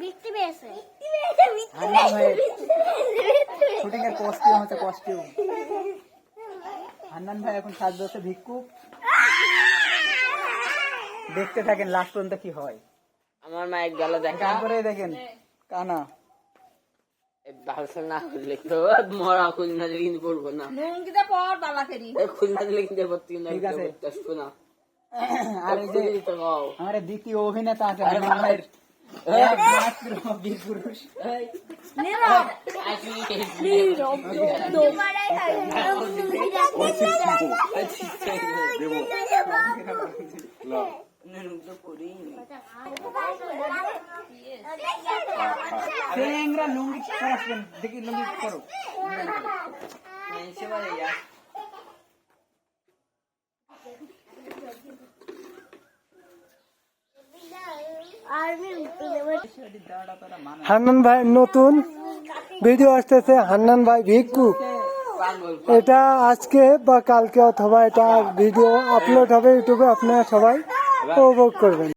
বৃষ্টি পেয়েছে। শুটিং এর কস্টিউম হচ্ছে কস্টিউম হান্নান ভাই এখন সাজ ভিক্ষুক দেখতে থাকেন লাস্ট পর্যন্ত কি হয়। আমার মায়ের গেল দেখা তারপরে দেখেন কানা। না করলে তো মরা খুলনা দিলে কিন্তু করব না। পর বালা ফেরি। খুলনা দিলে কিন্তু ঠিক আছে। না। আর এই যে খুলে দিতে পাও আমার দ্বিতীয় অভিনেতা আছে হান্নান ভাইয়ের একমাত্র বীর পুরুষ সেংরা লুঙ্গি পরাসবেন দেখি লুঙ্গি করো হান্নান ভাই নতুন ভিডিও আসতেছে, হান্নান ভাই ভিক্ষু। এটা আজকে বা কালকে অথবা এটা ভিডিও আপলোড হবে ইউটিউবে, আপনারা সবাই উপভোগ করবেন।